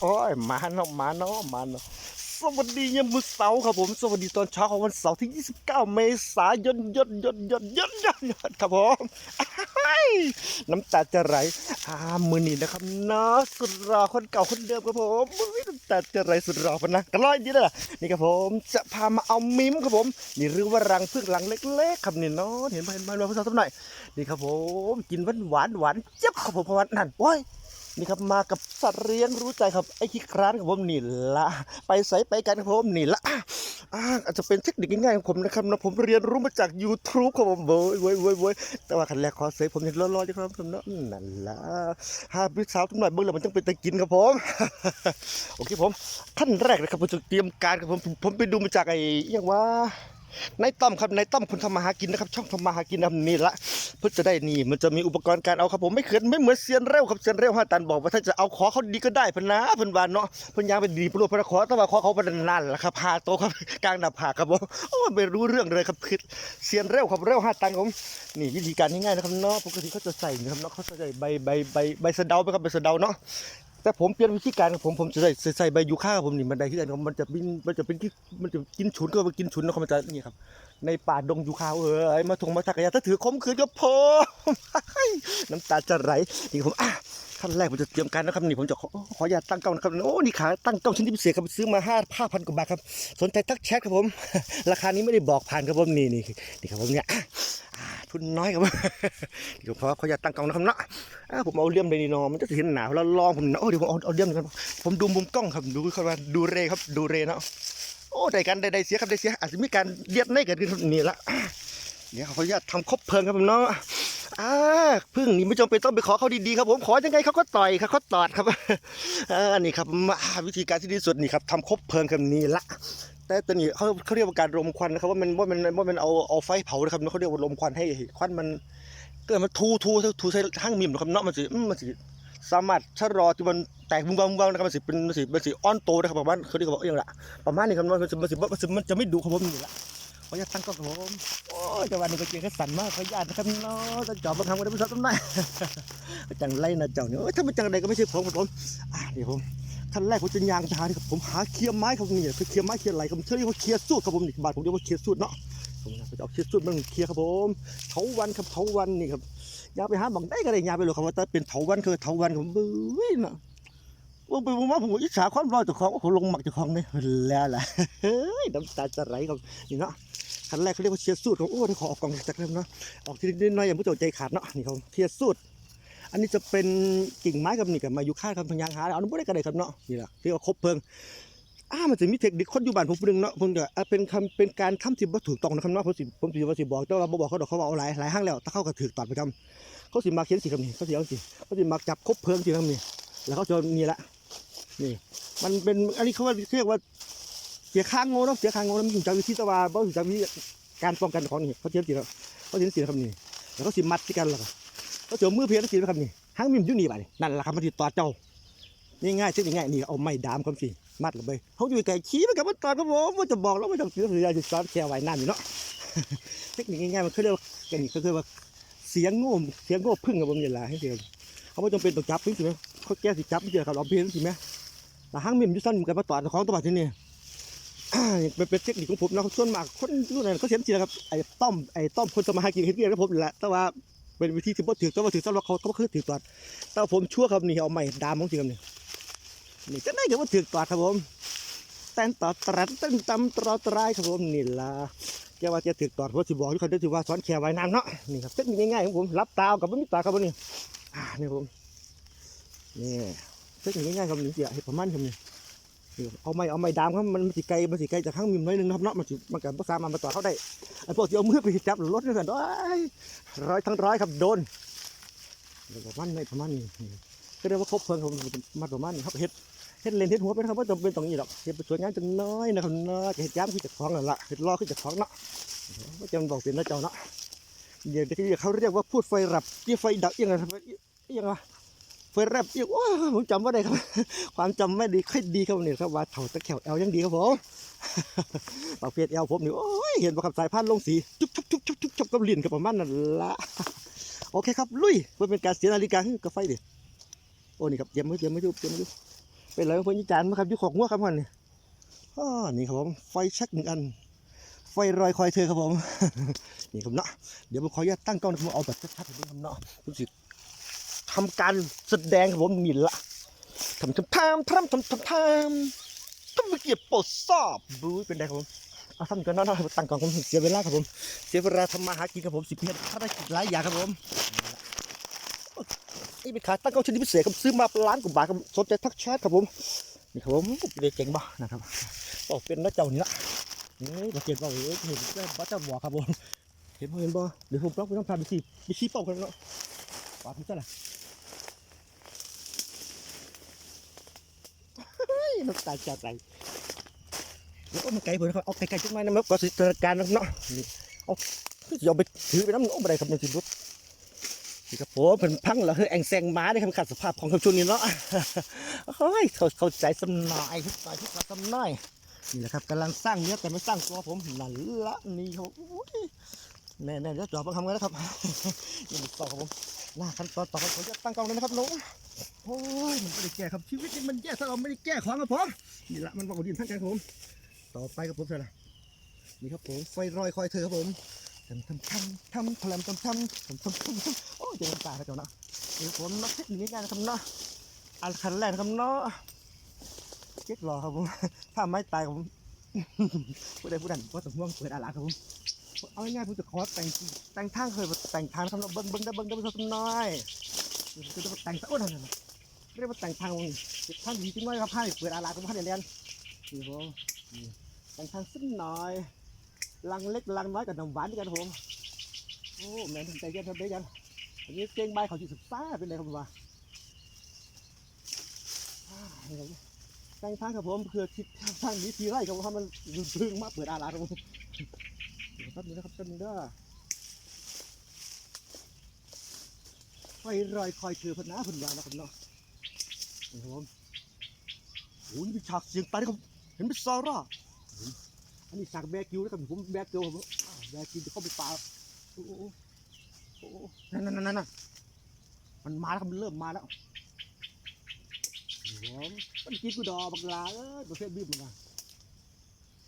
โอ้ยมาเนาะมาเนาะมาเนาะสวัสดียามมื้อเสาร์ครับผมสวัสดีตอนเช้าของวันเสาร์ที่ 29 เมษายนยนยนยนยนยนยนครับผมน้ำตาจะไหลอ่ามือนี้นะครับนะสุดรอคนเก่าคนเดิมครับผมน้ำตาจะไหลสุดรอพนนะกระร้อยดีนะนี่ครับผมจะพามาเอามิมครับผม นี่เรือว่ารังพึ่งรังเล็ก ๆ ครับนี่เนาะเห็นไหมเห็นไหมเราพูดสักหน่อย นี่ครับผมกินหวานหวานหวานเจ็บครับผมเพราะว่านั่นโอ้ยนี่ครับมากับสัตว์เลี้ยงรู้ใจครับไอ้ขี้คร้านครับผมนี่ละไปใส่ไปกันครับผมนี่ละอ่าอาจจะเป็นเทคนิคง่ายๆของผมนะครับนะผมเรียนรู้มาจาก YouTube ครับผมเว้ยเว้ยเว้ยเว้ยแต่ว่าขั้นแรกขอเสยผมยังรอๆอยู่ครับผมเนาะนั่นละห้าพิสาวทุกหน่อยเบิ่งแล้วมันต้องเป็นตะกินครับผมโอเคผมขั้นแรกนะครับผมจะเตรียมการครับผมผมไปดูมาจากไอ้อยังว่า นายต้อมครับนายต้อมคนทำมาหากินนะครับ ช่องทำมาหากินนะครับนี่ละเพื่อจะได้นี่มันจะมีอุปกรณ์การเอาครับผมไม่เขินไม่เหมือนเซียนเร็วครับเซียนเร็วห้าตันบอกว่าถ้าจะเอาขอเขาดีก็ได้พนะเพิ่นวานเนาะพนยางไปดีปลวดพระขอแต่ว่าขอเขาเป็นนานแหละครับพาโตครับกลางหน้าผากครับผมโอ้ไม่รู้เรื่องเลยครับคือเซียนเร็วครับเร็วห้าตันผมนี่วิธีการง่ายๆนะครับเนาะปกติเขาจะใส่นะครับเนาะเขาจะใส่ใบใบใบใบสะเดาไปครับใบสะเดาเนาะ แต่ผมเปลี่ยนวิธีการของผมผมจะใส่ใส่ใบยูคาผมนี่มันได้ที่กันครับมันจะบินมันจะเป็นที่มันจะกินฉุนก็มากินฉุนนะครับมันจะนี่ครับ ในป่าดงยูคาเอ้ยมาทงมาทักะยาถ้าถือคมคืนก็พอน้ำตาจะไหลนี่ผมอะขั้นแรกผมจะเตรียมการนะครับนี่ผมจะขอขออย่าตตั้งกล้องนะครับโอ้นี่ขาตั้งกล้องชิ้นที่พิเศษครับซื้อมาห้าห้าพันกว่าบาทครับสนใจทักแชทครับผม ราคานี้ไม่ได้บอกผ่านครับผมนี่นี่นี่ครับผมเนี่ย ทุนน้อยครับเดี๋ยวพอขออย่าตตั้งกล้องนะครับเนาะอ่าผมเอาเลี่ยมไปนี่นอมันจะเห็นหนาวแล้วลองผมนะโอ้เดี๋ยวผมเอาเอาเลี่ยมกันผมดูมุมกล้องครับดูครับว่าดูเรครับดูเรเนาะโอ้ได้กันได้ได้เสียครับได้เสียอาจจะมีการเลียดในเกิดขึ้นนี่ละเดี๋ยวขออนุญาตทำครบเพลิงครับผมเนาะอ่าพึ่งนี่ไม่จำเป็นต้องไปขอเขาดีๆครับผมขอยังไงเขาก็ต่อยครับเขาตอดครับอ่านี่ครับวิธีการที่ดีสุดนี่ครับทำครบเพลิงครับนี่ละ แต่ตัวนี้เขาเขาเรียกว่าการรมควันนะครับว่ามันว่ามันว่ามันเอาเอาไฟเผานะครับเขาเรียกว่าลมควันให้ควันมันเกิดมันทูทูทูใส่ห้างมิมนะครับเนาะมันสิมันสิสามารถชะลอที่มันแตกบุ้งบังบุ้งบังนะครับมันสิเป็นมันสิมันสิอ่อนโตนะครับประมาณเขาเรียกว่าอย่างละประมาณนี้ครับมันสิมันสิมันสิมันจะไม่ดุครับผมนี่ละขออนุญาตตั้งกล้องครับผมโอ้ยจังหวะนี้ก็เจียงแค่สั่นมากขออนุญาตนะครับเนาะจะจอบมาทำกันได้ไม่ทราบต้นไม้จังไรนะเจ้าเนี่ยถ้าไมันจังไรก็ไม่ใช่ผมครับผมอ่าเดี๋ยวผม ขั้นแรกผมจะยางทานี่ครับผมหาเคลียร์ไม้ครับนี่คือเคลียร์ไม้เคลียร์ไหลครับเชื่อว่าเคลียร์สูตรครับผมนี่บาทผมเรียกว่าเคลียร์สูตรเนาะผมจะเอาเคลียร์สูตรมันเคลียร์ครับผมเถาวันครับเถาวันนี่ครับยาไปหาบังได้ก็ได้ยาไปหรอกครับว่าแต่เป็นเถาวันคือเถาวันผมเบ้ยน่ะว่าไปว่าผมอิจฉาความรอเจ้าของว่าผมลงหมักจ้าของนี่แล้วแหละเฮ้ยน้ำตาจะไหลครับนี่เนาะขั้นแรกเขาเรียกว่าเชียร์สูตรของโอ้ยขอออกกองจากเริ่มเนาะออกทีนิดน้อยอย่าผู้เจ้าใจขาดเนาะนี่ครับเชียร์สูตร อันนี้จะเป็นกิ่งไม้กับนี่กับมายุค่าครับพยางหาเอาหนุ่ได้ก็ได้ครับเนาะนี่แหละเรียกว่าคบเพลิงอ่ามันจะมีเทคนิคคนอยู่บ้านผมดนึงเนาะผมจะอ่าเป็นคำเป็นการทำที่บ่ถูกต้องนะครับเนาะผมสิผมสิว่าสิบอกแต่ว่าบ่บอกเขาดอกเขาเอาหลายหลายห้างแล้วถ้าเขาก็ถือตัดไปทำเขาสิมาเขียนสีคำนี้เขาสิเอาสิเขาสิมาจับคบเพลิงสีคำนี้แล้วเขาจะนี่ละนี่ มันเป็นอันนี้เขาว่าเรียกว่าเสียข้างโง่เนาะเสียข้างโง่แล้วมันถึงจากวิธีตะวันบ่ถึงจากวิธีการป้องกันของนี่เขาเขียนสีแล้วเขาเขียนสีคำนี้แล้วเขาสิมัดที่กันแล้วก็ เขาจอมือเพียนสีคำนี้ห้างมิมอยู่นี่ไปนั่นแหละครับมันติดต่อเจ้านี่ง่ายเช่นง่ายนี่เอาไม้ดามคำสีมัดลงไปเขาอยู่ไกลขี้มันกับมันตอนครับผมว่าจะบอกแล้วว่าจะเสียเสียจะซ้อนแค่ไว้นั่นอยู่เนาะเทคนิคง่ายๆมันเขาเรียกว่าอันนี้ก็คือว่าเสียงโง่เสียงโง่พึ่งกับผมอย่าลาให้เสียงเขาไม่จำเป็นต้องจับพึ่งสิไหมเขาแก้สิจับไม่เจอครับเราเพี้ยนสิไหมแต่ห้างมิมอยุสั้นกับมาต่อของตัวที่นี่เป็นเทคนิคของผมนะส่วนมากคนรุ่นนั้นเขาเสียนสินะครับไอ้ต้อมไอ้ต้อมคนสมาหากินเห็นเกียร์กับผมแหละแต่ว่า เป็นวิธีที่บ่ถือแต่ว่าถือสำหรับเขาเขาคือถือตอดแต่ว่าผมชั่วครับนี่เอาไม้ดามของจริงครับนี่นี่จะได้กับว่าถือตอดครับผมแต่นตอดตรัดตึ้งตำตรอตรายครับผมนี่ล่ะแกว่าจะถึกตอดเพราะสิบอกที่เขาได้ถือว่าสอนแค่ไว้นานเนาะนี่ครับเทคนิคง่ายๆของผมรับตากับไม่มีตาครับผมนี่อ่านี่ผมนี่เทคนิคง่ายๆครับนี่เสียประมาณครับนี่ เอาไม้เอาไม้ดามครับมันมันสิไกลมันสิไกลจากข้างมิมน้อยนึงนะครับเนาะมันสิมันกับภาษามารถมาต่อเขาได้ไอ้พวกที่เอามือไปจับรถนี่กันร้อยร้อยทั้งร้อยครับโดนประมาณนี้ประมาณนี้ก็เรียกว่าครบเพลิงครับมาประมาณนี้ครับเห็ดเห็ดเลนเห็ดหัวเป็นครับว่าจำเป็นตรงนี้หรอกเห็ดเป็นสวยงามจังน้อยนะครับเนาะเห็ดย้ำขึ้นจากท้องนั่นละเห็ดล่อขึ้นจากท้องเนาะไม่จำบอกเป็นนะเจ้าเนาะเดี๋ยวเขาเรียกว่าพูดไฟรับที่ไฟดับยังไงยังไง ไฟแรบยังว้าผมจำไม่ได้ครับ ความจำไม่ดีค่อยดีครับเนี่ยครับว่าเถ่าตะแขวแอลยังดีครับผมปากเฟียดแอลผมนี่โอ้ยเห็นป่ะคับสายพันลงสีจุ๊บจุ๊บจุ๊บจุ๊บจุ๊บจุ๊บกับลิ้นกับประมาณนั่นละโอเคครับลุยเพื่อเป็นการเสียนาฬิกาให้กับไฟดิอ้นี่ครับเตรียมไว้เตรียมไว้ดูเตรียมไว้ดูเป็นไรของเพื่อนยี่จานมาครับยุคของหัวครับมันนี่อ้อนี่ครับผมไฟแชักหนึ่งอันไฟรอยคอยเธอครับผม นี่ครับเนาะ เดี๋ยวผมขออนุญาตตั้งกล้องนะครับผมเอาแบบชัดๆแบบนี้ครับเนาะผมสิ ทำการแสดงครับผมนี่ละทำทำทำทำทำทำทำทำเกียรติโปรดทราบบู๊เป็นไรครับผมเอาทำกันนาะเนตั้งกล้องผมเสียเวลาครับผมเสียเวลาทำมาหากินครับผมสิบเมตรภารกิจหลายอย่างครับผมนี่เป็นขาตั้งกล้องชนิดพิเศษครับซื้อมาล้านกว่าบาทครับสนใจทักแชทครับผมนี่ครับผมเด็กเก่งบ้านะครับบอกเป็นนะเจ้านี่ละนี่มาเก่งก็เอ้ยเห็นแค่บ้าเจ้าบอกครับผมเห็นบ่เห็นบ่เดี๋ยวผมต้องไปต้องพาไปชี้ไปชี้เป้ากันเนาะปาพี่เจ้าล่ะเฮ้ย น้ำตาจะไหลเดี๋ยวเอามาไกลผมนะครับเอาไกลๆจังไหมนะมั้งก็สิเจอการนะเนาะนี่เอาเอาไปถือไปน้ำโอ้บันไดครับในสิรุดนี่ครับผมเป็นพังเหรอคือแองแซงม้าได้คำขัดสภาพของคำชุนนี่เนาะเฮ้ยเขาเข้าใจสำนายทุกหน่อยทุกสำนายนี่แหละครับกำลังสร้างเนื้อแต่ไม่สร้างตัวผมนั่นละนี่ครับอุ้ยแน่แน่เดี๋ยวจอบมาทำกันนะครับนี่มันต่อครับผมหน้าขั้นตอนต่อไปผมจะตั้งกล้องเลยนะครับน้อง อ้ยมันไม่ได้แก้ครับชีวิตนี่มันแย่ถ้าเราไม่ได้แก้ความครับผมนี่ละมันบอกดินทั้งใจผม ต่อไปครับผมเท่าไหร่นี่ครับผมไฟรอยคอยเธอครับผมทำทำทำทำพลังทำทำทำทำทำทำโอ้ยเจอน้ำตาแล้วเจ้าเนาะเดี๋ยวผมนักเทคนิคง่ายๆนะครับเนาะอันคันแรกนะครับเนาะเจ็ดรอครับผมถ้าไม่ตายผมผู้ใดผู้นั้นก็ต้องห่วงเปิดอาลาครับผมเอาง่ายๆผมจะขอแต่งแต่งทางเคยแต่งทางครับเนาะเบิ้งเบิ้งได้เบิ้งได้เบิ้งสักหน่อยคือจะแต่งโอ้นั่นน่ะ เรียกว่าแต่งทางนี่ทางดีจริงไหมครับให้เปิดอาลาครับให้เรียนนี่ผมแต่งทางสักหน่อยลังเล็กลังน้อยกับน้ำหวานด้วยกันผมโอ้แม่นใจเย็นทำได้ยังอันนี้เก่งใบเขาจีศึกษาเป็นไรครับผมว่าแต่งทางครับผมเพื่อคิดทางนี้ทีไรครับผมมันยืนพึ่งมาเปิดอาลาครับผมเดี๋ยวครับนี่นะครับต้นงเด้อไฟรอยคอยเธอพนาพนวานะครับเนาะ ครับผมโอ้ยมีฉากเสียงตายนะครับ เห็นเป็นซาร่า อันนี้สั่งแบกิวนะครับผมแบกิวผมอ้าวแบกิวจะเข้าไปป่าโอ้โหโอ้โหนั่นนั่นนั่นนั่นมันมาแล้วมันเริ่มมาแล้วผมมันกินกูดอบักลาเอ้ยประเภทบีบมันมา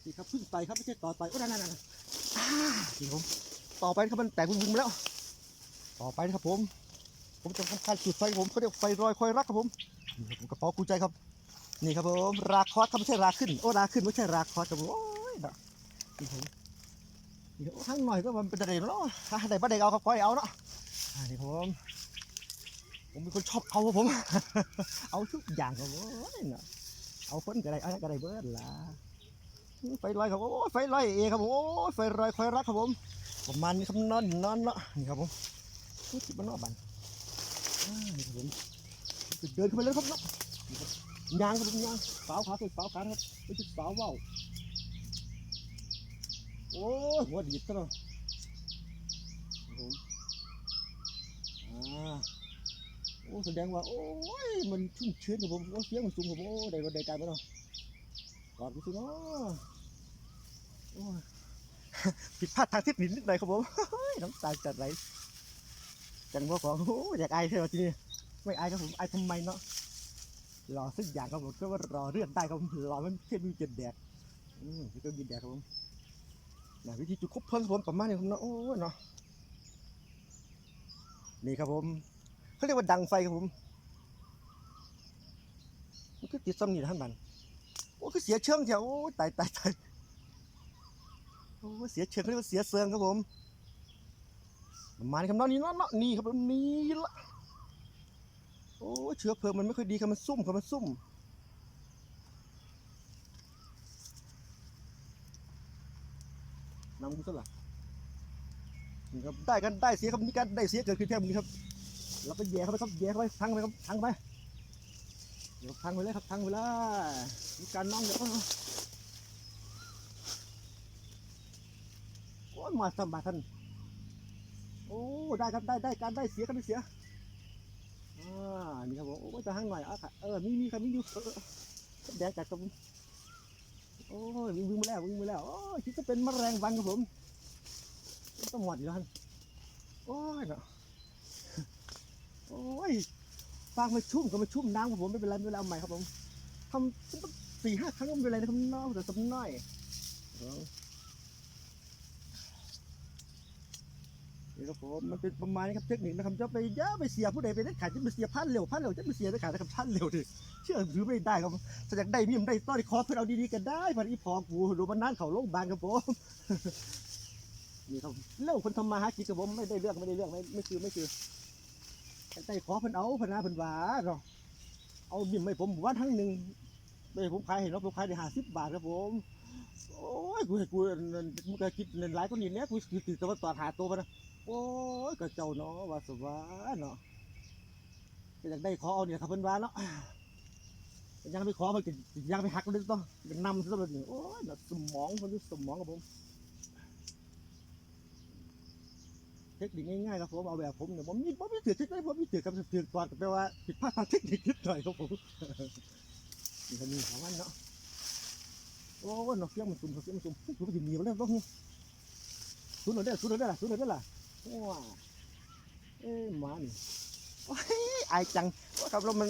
นี่ครับขึ้นไปครับไม่ใช่ต่อไปโอ้นั่นนั่นนั่นนี่ผมต่อไปนะครับมันแตกวุ้นๆมาแล้ว ต่อไปนะครับผม ผมจะทำการจุดไฟผมเขาเรียกไฟรอยคอยรักครับผม นี่ครับกระเป๋ากูใจครับ นี่ครับผมราคอสครับไม่ใช่ราขึ้น โอ้ราขึ้นไม่ใช่ราคอสครับผมโอ้ยนะนี่ผมนี่ทั้งหน่อยก็มันเป็นอะไรเนาะถ้าไหนบ้าเด็กเอาครับคอยเอาเนาะนี่ครับผมผมเป็นคนชอบเอาครับผม เอาทุกอย่างครับโอ้ยนะเอาเพิ่นกระไรอะไรกระไรเบิดล่ะไฟลอยครับโอ้ยไฟลอยเอครับผมโอ้ยไฟลอยคอยรักครับผมประมาณนี้ครับนอนนอนเนาะนี่ครับผมนี่จิบมันนอกบันอ่านี่ครับผม เดินเข้าไปเลยครับเนาะยางครับยางสาวขาใส่สาวขาครับไม่ใช่สาวว่าวโอ้หัวดีดซะเนาะครับผมอ่าโอ้แสดงว่า โอ้ยมันชุ่มชื้นครับผมโอ้เสียงมันสูงครับผมโอ้ได้ก็ได้ใจไปเนาะกอดกูสิเนาะโอ้ผิดพลาดทางเทคนิคนิดหน่อยครับผมน้ำตาจัดไหลจังว่าของโอ้ยอยากอายเท่าทีนี้ ไม่อายครับผมอายทำไมเนาะรอสักอย่างครับผมก็ว่ารอเรื่องได้ครับผมรอมันเทียบมีเจ็ดแดดอืมก็กินแดดครับผมนะวิธีจุดคบเพลิงครับผมประมาณนี้ครับเนาะโอ้ยเนาะนี่ครับผมเขาเรียกว่าดังไฟครับผมมันก็ติดซ้ำนี่ท่านบันโอ้คือเสียเชิงแถวโอ้ตายตายตายโอ้เสียเชิงเขาเรียกว่าเสียเซิงครับผมประมาณนี้ครับเนาะนี่นาะเนาะนี่ครับผมนี่ละ โอ้เชื้อเพลิงมันไม่ค่อยดีครับมันซุ่มครับมันซุ่มนำกูซะละนี่ครับได้กันได้เสียครับมีการได้เสียเกิดขึ้นแค่นี้ครับเราก็แย่เข้าไปครับแย่เข้าไปทั้งไปครับทั้งไปเดี๋ยวทั้งไปเลยครับทั้งไปเลยมีการน้องเดี๋ยวโอ้ยมาสมาท่านโอ้ได้ครับได้ได้การได้เสียกันได้เสีย อ่านี่ครับผมโอ้จะหั่งหน่อยอะค่ะเออมีมีครับมีอยู่แดงจากกับโอ้ยวิ่งมาแล้ววิ่งมาแล้วโอ้ยคิดจะเป็นมะแมลงวันครับผมต้องหมดอยู่แล้วหั่นโอ้ยเนาะโอ้ยฟางมันชุ่มก็มันชุ่มน้ำครับผมไม่เป็นไรไม่เป็นไรเอาใหม่ครับผมทำสี่ห้าครั้งก็ไม่เป็นไรนะครับน้องแต่สำน้อยเอา นี่ครับผมมันเป็นประมาณนี้ครับเทคนิคนะครับจะไปย่าไปเสียผู้ใดไปได้ขาดจะไปเสียพันเร็วพันเร็วจะไปเสียได้ขาดนะครับพันเร็วดิเชื่อถือไม่ได้ครับแสดงได้มีมได้ต้อนคอเพื่อเอาดีๆกันได้พันอีพอกูดูมันนั่นเขาโรงพยาบาลครับผมนี่ครับเรื่องคนทำมาหากินกับผมไม่ได้เรื่องไม่ได้เรื่องไม่ไม่คือไม่คือแต่ขอเพิ่นเอาพิ่นนาเพิ่นวาเนาะเอาบิ่มให้ผมว่าทั้งหนึ่งไม่ให้ผมขายเห็นว่าผมขายได้ห้าสิบบาทครับผมโอ้ยกูให้กูมึงก็คิดเงินหลายกว่านี้เนี่ยกูคือตื่นแต่ว่าตอนหาตัวมันนะ โอ้ยก็เจ้าเนาะว่าสวาเนาะก็อยากได้ขอเอาเนี่ยครับเพิ่นว่าเนาะยังไม่ขอมันก็ยังไปหักเลยต้องยังนำซะเลยนี่โอ้ยเนาะสมองคนนี้สมองครับผม เทคนิคง่ายๆครับผมเอาแบบผมเนี่ยผมมีผมมีถือทิศได้ผมมีถือกับถือก่อนแปลว่าผิดพลาดทางเทคนิคนิดหน่อยครับผมนี่ก็มีของมันเนาะโอ้ยนกเสียงมันสุ่มเสียงมันสุ่มสุ่มมันจะหนีมาแล้วต้องสุ่มหน่อยได้สุ่มหน่อยได้ล่ะสุ่มหน่อยได้ล่ะ ว้าเอ้มานี่โอ้ยอายจังว่าครับเรามัน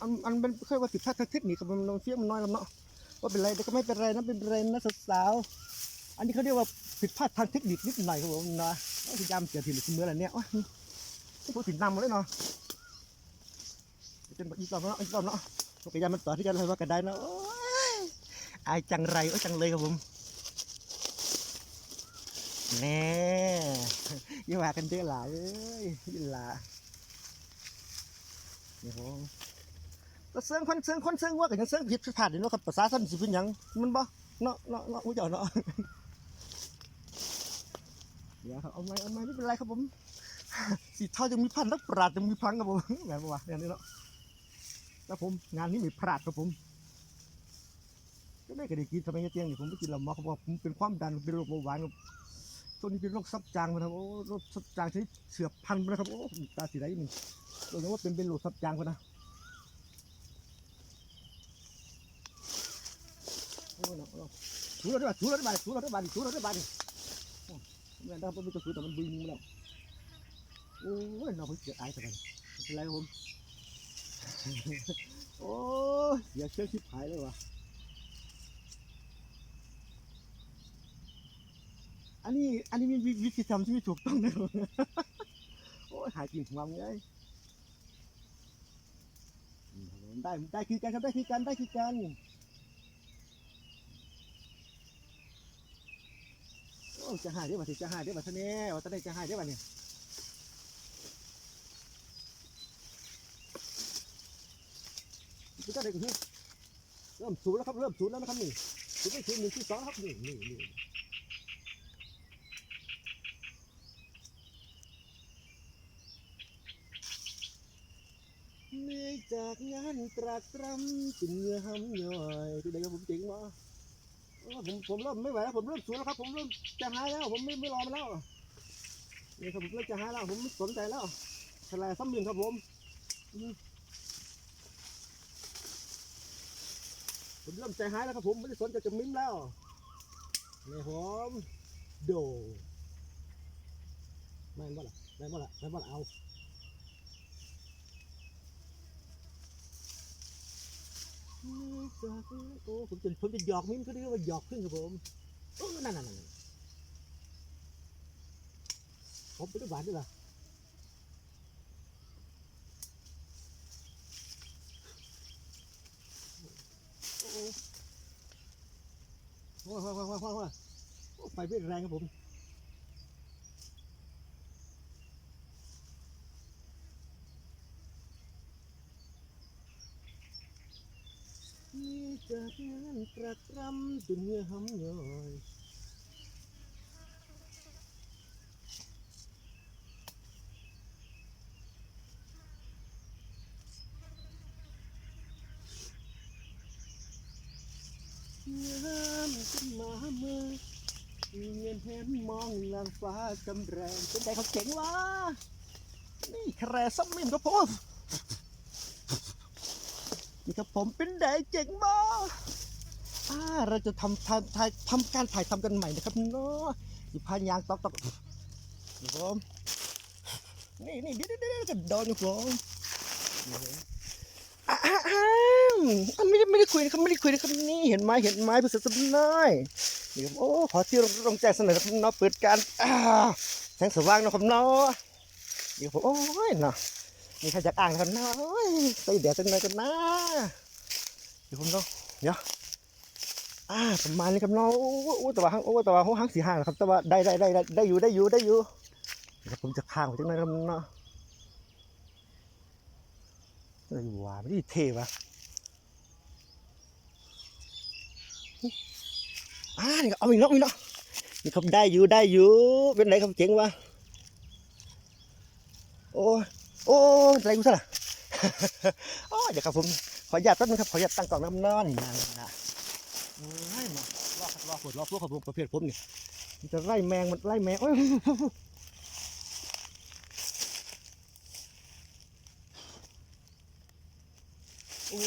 อันอันเป็นเคยว่าผิดพลาดทางเทคนิคกับมันเสียงมันน้อยแล้วเนาะว่าเป็นไรแต่ก็ไม่เป็นไรนะเป็นไรนะสาวๆอันนี้เขาเรียกว่าผิดพลาดทางเทคนิคนิดหน่อยครับผมนะพยายามเสียผิดเสมออะไรเนี่ยโอ้ยพูดถึงนำมาเลยเนาะเป็นแบบอีกรอบเนาะอีกรอบเนาะพยายามมันต่อที่กันเลยว่ากันได้เนาะโอ้ยอายจังไรโอ้ยจังเลยครับผม แน่อย่าว่ากันเด้อหล่ะเอ้ยยิ่หล่ะนี่ผมก็เสื่องคนเสื่องคนเสื่องว่ากันยังเสื่องผิดพลาดอยู่เนาะครับภาษาสั้นสิเป็นหยังมันบ่เนาะเนาะเนาะอุ้ยเจ้าเนาะเดี๋ยวครับเอาไม้เอาไม้ไม่เป็นไรครับผมสีเท่าจะมีพันนักปราดจะมีพังครับผมงานปะวะอย่างนี้เนาะแล้วผมงานนี้มีพลาดครับผมก็ไม่เคยได้กินทำไมเตียงนี่ผมไม่กินหรอกหมอเขาบผมเป็นความดันเป็นโรคเบาหวานครับ ช่วงนี้เป็นโรคซับจางมาครับโอ้โรคซับจางชนิดเสือบพันธุ์นะครับโอ้ตาสีไรนี่โดยเฉพาเป็นเป็นโรคซับจางคนนะโอ้เนาะเนาะถูราได้บ้านถูราได้บ้านถูราได้บ้านถูราได้บ้านแม่นได้ผมมีกระสุนแต่มันบึ้งมาแล้วโอ้ยน้องเพิ่งเกิดอายแต่กันไม่เป็นไรผมโอ้ยเสียเชื่อชิบหายเลยวะ อันนี้อันนี้มีวิธีทำที่ไม่ถูกต้องนะครับโอ้ยหายกินของเราไงอืมครับผมได้ได้คือกันครับได้คือกันได้คือกันโอ้จะหายได้ป่ะสิจะหายได้ป่ะท่านนี่ว่าท่านนี่จะหายได้ป่ะเนี่ยคือท่านนี่ก็คือเริ่มสูงแล้วครับเริ่มสูงแล้วนะครับนี่สูงไปถึงหนึ่งที่สองครับนี่นี่นี่เหนื่อย จากงานตรากตรำจนเหงื่อหำย่อยที่ใดก็ผมเจ๋งวะเออผมผมเริ่มไม่ไหวแล้วผมเริ่มสูงแล้วครับ ผมเริ่มจะหายแล้ว ผมไม่ไม่รอมันแล้วนี่ครับผมเริ่มจะหายแล้ว ผมไม่สนใจแล้วทลายซ้ำยิงครับผมอืมผมเริ่มใจหายแล้วครับผมไม่ได้สนใจจะมิ้มแล้วนี่ผมโดแม่นบ่ล่ะแม่นบ่ล่ะแม่นบ่ล่ะเอานี่จาก โอ้ผมจะผมจะหยอกมิ้มก็เรียกว่าหยอกขึ้นครับผมโอ้นั่นนั่นนั่นผมไปดูหวานด้วยล่ะโอ้โหโอ้โหโอ้โหโอ้โหโอ้โหโอ้ไฟไม่แรงครับผม จากงานตรักตรำจนเงื่อหำย่อยเงามขึ้นมาเมื่อเงียนแหนมองนางฟ้ากำแรงเป็นไงเขาเจ๋งวะนี่แคร์ซัมมินครับผม นี่ครับผมเป็นไดเจ๋งมากอ่าเราจะทำทำถ่ายทำการถ่ายทำกันใหม่นะครับเนาะสิพานยางตอกตอกนี่ผมนี่นี่เดี๋ยวเดี๋ยวเดี๋ยวจะโดนครับผมอ้าวอ้าวอ้าวไม่ได้ไม่ได้คุยนะครับไม่ได้คุยนะครับนี่เห็นไหมเห็นไหมภาษาสำน้อยนี่ครับโอ้ขอที่โรงแจ้งเสนอครับเนาะเปิดการแสงสว่างนะครับเนาะเดี๋ยวผมโอ้ยเนาะ นี่ถ้าจากอ่างนะครับเนาะโอ้ยใส่แดดสักหน่อยกันนะเดี๋ยวผมเนาเดี๋ยวอ่าประมาณนี้ครับเนาะโอ้โอ้แต่ว่าห้างโอ้แต่ว่าห้างสี่ห้างนะครับแต่ว่าได้ได้ได้ได้ได้อยู่ได้อยู่ได้อยู่เดี๋ยวผมจะข้างไปจังหน่อยครับเนาะเอ้ยว่าไม่ได้เทวะอ่านี่ก็เอาอีกเนาะอีกเนาะนี่ครับได้อยู่ได้อยู่เป็นไรครับเจ๋งวะโอ้ โอ้ยอะไรกูซะล่ะโอ้ยเดี๋ยวครับผมขออนุญาตแป๊บนึงครับขออนุญาตตั้งกล่องน้ำนอนนี่นะนะโอ้ยมารอครับรอฝนรอพวกครับผมประเภทผมนี่มันจะไล่แมงมันไล่แมงโอ้ยโอ้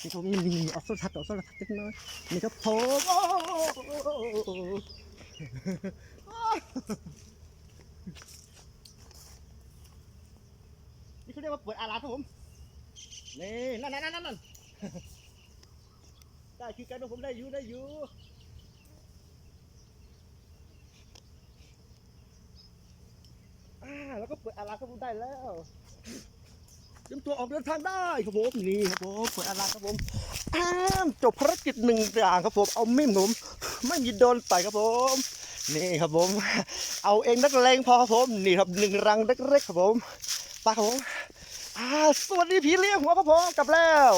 นี่เขามีมีออกโซทัดออกโซทัดเล็กน้อยนี่ครับผมโอ้ นี่เขาเรียกว่าเปิดอาราครับผม นี่ นั่นนั่นนั่นนั่นได้คือกันว่าผมได้อยู่ได้อยู่อ่าแล้วก็เปิดอาราครับผมได้แล้วเตรียมตัวออกเดินทางได้ครับผม นี่ครับผมเปิดอาราครับผมอ้ามจบภารกิจหนึ่งอย่างครับผม เอาไม่หนุมไม่มีโดนใส่ครับผมนี่ครับผม เอาเองนักเลงพอครับผม นี่ครับหนึ่งรังเล็กๆครับผมไปครับผม สวัสดีพี่เลี้ยงหัวกระพงกลับแล้ว